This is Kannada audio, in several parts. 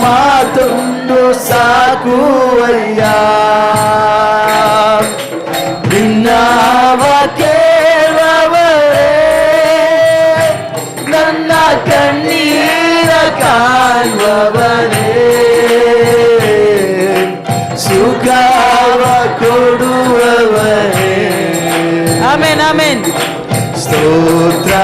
ಮಾತೊಂದು ಸಾಕುವಯ್ಯ ನಿನ್ನವ ಕೇಳವರೇ ನನ್ನ ಕಣ್ಣೀರ ಕಾಣುವವರೇ ಸುಖವ ಕೊಡುವವರೇ ಆಮೇನ್ ಆಮೇನ್ ಸ್ತೋತ್ರ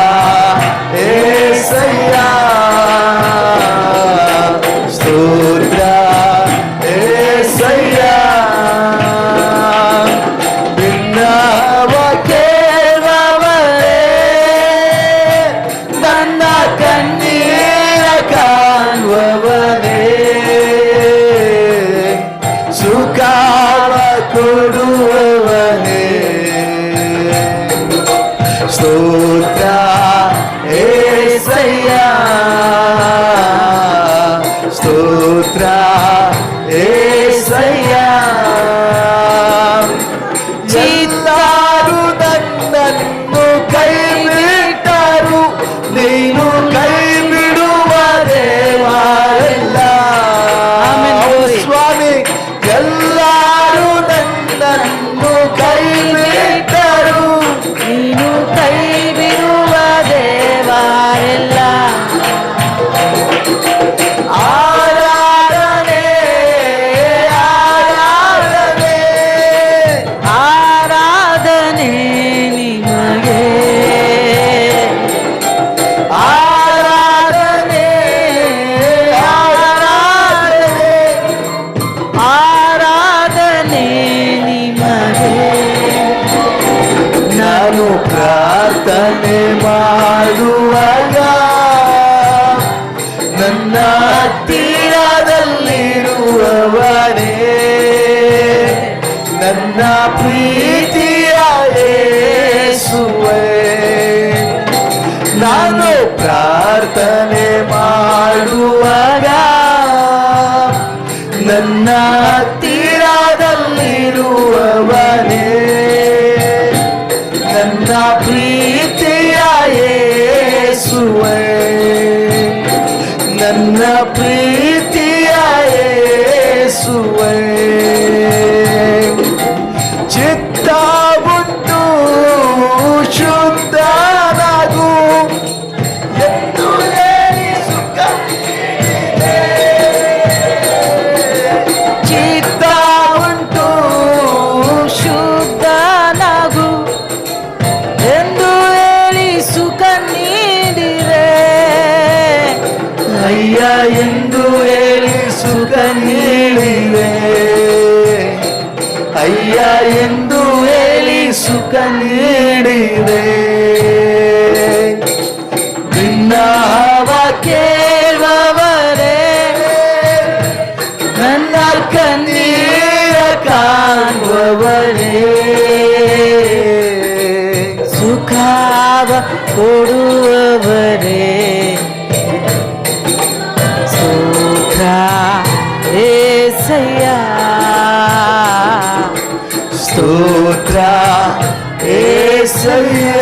yeah. ಪ್ರಾರ್ಥನೆ ಮಾಡುವಾಗ ನನ್ನ ಹತ್ತಿರದಲ್ಲಿರುವವನೇ ನನ್ನ ಪ್ರೀತಿಯ ಯೇಸುವೇ ನಾನು ಪ್ರಾರ್ಥನೆ ಮಾಡುವಾಗ ಕೊಡುವವರೇ ಸುಖ ಏಸಯ್ಯ ಸ್ತೋತ್ರ ಏಸಯ್ಯ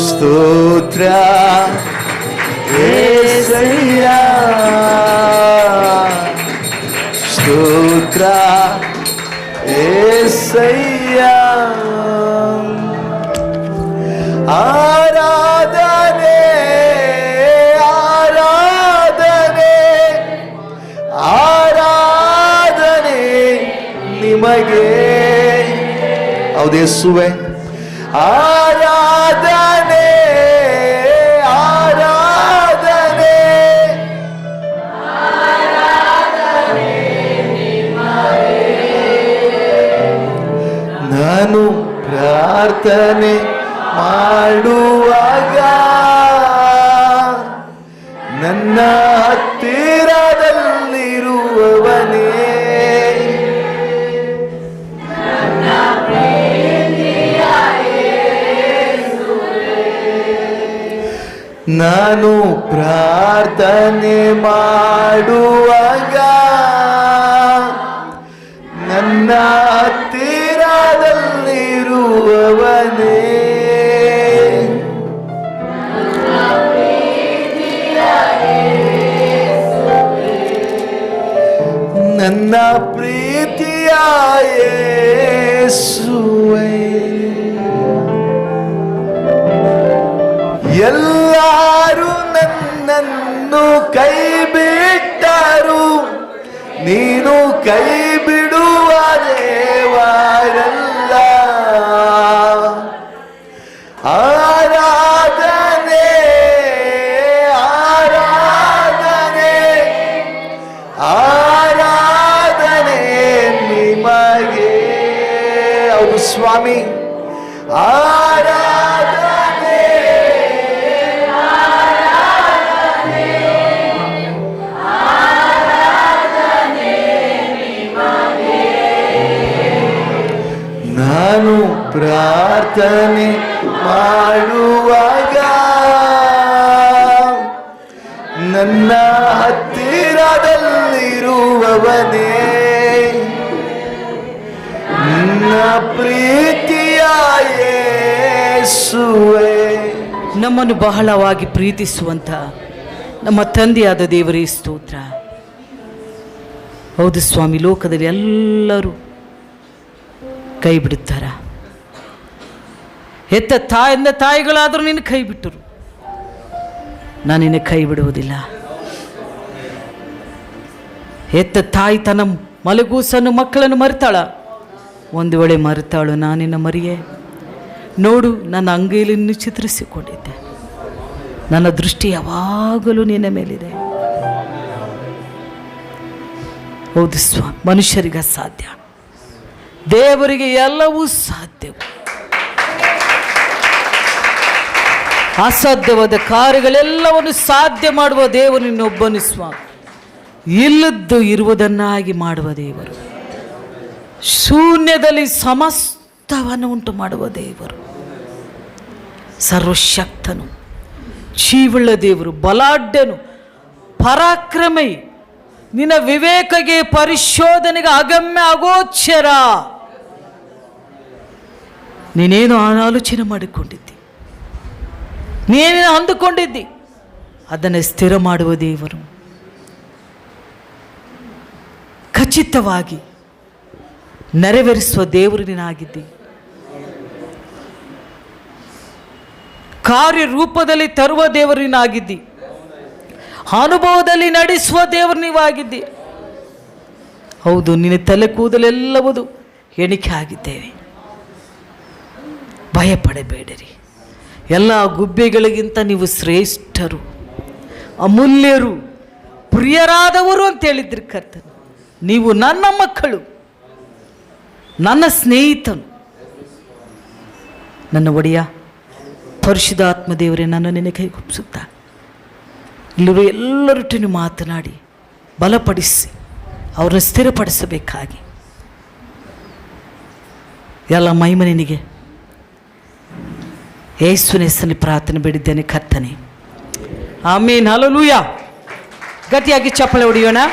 ಸ್ತೋತ್ರ ಏಸಯ್ಯ ಸ್ತೋತ್ರ ಏಸಯ್ಯ ಆರಾಧನೆ ಆರಾಧನೆ ಆರಾಧನೆ ನಿಮಗೆ. ಹೌದೇಸುವೆ ಆರಾಧನೆ ಆರಾಧನೆ. ನಾನು ಪ್ರಾರ್ಥನೆ ನಾನು ಪ್ರಾರ್ಥನೆ ಮಾಡುವಾಗ ನನ್ನ ಎಲ್ಲರೂ ನನ್ನನ್ನು ಕೈ ಬಿಟ್ಟರು ನೀನು ಕೈ ಬಿಡುವ ದೇವರಲ್ಲ. ಆರಾಧನೆ ಆರಾಧನೆ ಆರಾಧನೆ ನಿಮಗೆ. ಅವರು ಸ್ವಾಮಿ. ಪ್ರಾರ್ಥನೆ ಮಾಡುವಾಗ ನನ್ನ ಹತ್ತಿರದಲ್ಲಿರುವವನೇ, ನನ್ನ ಪ್ರೀತಿಯ ನಮ್ಮನ್ನು ಬಹಳವಾಗಿ ಪ್ರೀತಿಸುವಂಥ ನಮ್ಮ ತಂದೆಯಾದ ದೇವರೇ ಸ್ತೋತ್ರ. ಹೌದು ಸ್ವಾಮಿ, ಲೋಕದಲ್ಲಿ ಎಲ್ಲರೂ ಕೈ ಬಿಡುತ್ತಾರ. ಹೆತ್ತ ತಾಯಿಂದ ತಾಯಿಗಳಾದರೂ ನಿನ್ನ ಕೈ ಬಿಟ್ಟರು. ನಾನು ನಿನ್ನ ಕೈ ಬಿಡುವುದಿಲ್ಲ. ಹೆತ್ತ ತಾಯಿ ತನ್ನ ಮಲಗೂಸನ್ನು ಮಕ್ಕಳನ್ನು ಮರೆತಾಳ. ಒಂದು ವೇಳೆ ಮರೆತಾಳು ನಾನಿನ್ನ ಮರಿಯೇ. ನೋಡು, ನನ್ನ ಅಂಗೈಯಲ್ಲಿ ನಿನ್ನ ಚಿತ್ರಿಸಿಕೊಂಡಿದ್ದೆ. ನನ್ನ ದೃಷ್ಟಿ ಯಾವಾಗಲೂ ನಿನ್ನ ಮೇಲಿದೆ. ಹೌದು ಸ್ವ ಮನುಷ್ಯರಿಗೆ ಸಾಧ್ಯ ದೇವರಿಗೆ ಎಲ್ಲವೂ ಸಾಧ್ಯವು. ಅಸಾಧ್ಯವಾದ ಕಾರ್ಯಗಳೆಲ್ಲವನ್ನು ಸಾಧ್ಯ ಮಾಡುವ ದೇವರು ನಿನ್ನೊಬ್ಬನು ಸ್ವಾಮಿ. ಇಲ್ಲದ್ದು ಇರುವುದನ್ನಾಗಿ ಮಾಡುವ ದೇವರು. ಶೂನ್ಯದಲ್ಲಿ ಸಮಸ್ತವನ್ನು ಉಂಟು ಮಾಡುವ ದೇವರು. ಸರ್ವಶಕ್ತನು, ಜೀವಳ್ಳ ದೇವರು, ಬಲಾಢ್ಯನು, ಪರಾಕ್ರಮಿ. ನಿನ್ನ ವಿವೇಕಗೆ ಪರಿಶೋಧನೆಗೆ ಅಗಮ್ಯ ಅಗೋಚರ. ನೀನೇನು ಆಲೋಚನೆ ಮಾಡಿಕೊಂಡಿದ್ದಿ? ನೀನೇನು ಅಂದುಕೊಂಡಿದ್ದಿ. ಅದನ್ನು ಸ್ಥಿರ ಮಾಡುವ ದೇವರು. ಖಚಿತವಾಗಿ ನೆರವೇರಿಸುವ ದೇವರು ನೀನಾಗಿದ್ದಿ. ಕಾರ್ಯರೂಪದಲ್ಲಿ ತರುವ ದೇವರು ನೀನಾಗಿದ್ದಿ. ಅನುಭವದಲ್ಲಿ ನಡೆಸುವ ದೇವರು ನೀವಾಗಿದ್ದಿ. ಹೌದು, ನಿನ್ನ ತಲೆ ಕೂದಲೆಲ್ಲವುದು ಎಣಿಕೆ ಆಗಿದ್ದೇನೆ ಭಯಪಡಬೇಡಿರಿ. ಎಲ್ಲ ಗುಬ್ಬೆಗಳಿಗಿಂತ ನೀವು ಶ್ರೇಷ್ಠರು, ಅಮೂಲ್ಯರು, ಪ್ರಿಯರಾದವರು ಅಂತ ಹೇಳಿದ್ರಿ ಕರ್ತನು. ನೀವು ನನ್ನ ಮಕ್ಕಳು, ನನ್ನ ಸ್ನೇಹಿತನು. ನನ್ನ ಒಡೆಯ, ಪರಿಶುದ್ಧಾತ್ಮ ದೇವರೇ ನಾನು ನಿನ್ನ ಕೈಗೊಪ್ಪಿಸುತ್ತಾ ಇಲ್ಲಿರುವ ಎಲ್ಲರೊಟ್ಟಿನ ಮಾತನಾಡಿ, ಬಲಪಡಿಸಿ, ಅವರನ್ನು ಸ್ಥಿರಪಡಿಸಬೇಕಾಗಿ. ಎಲ್ಲ ಮೈಮನಿಗೆ ఏసునేసని ప్రార్థన బిడిద్దని కర్తని. ఆమె నలలుయా గట్టి చెప్పలేవుడు యోనా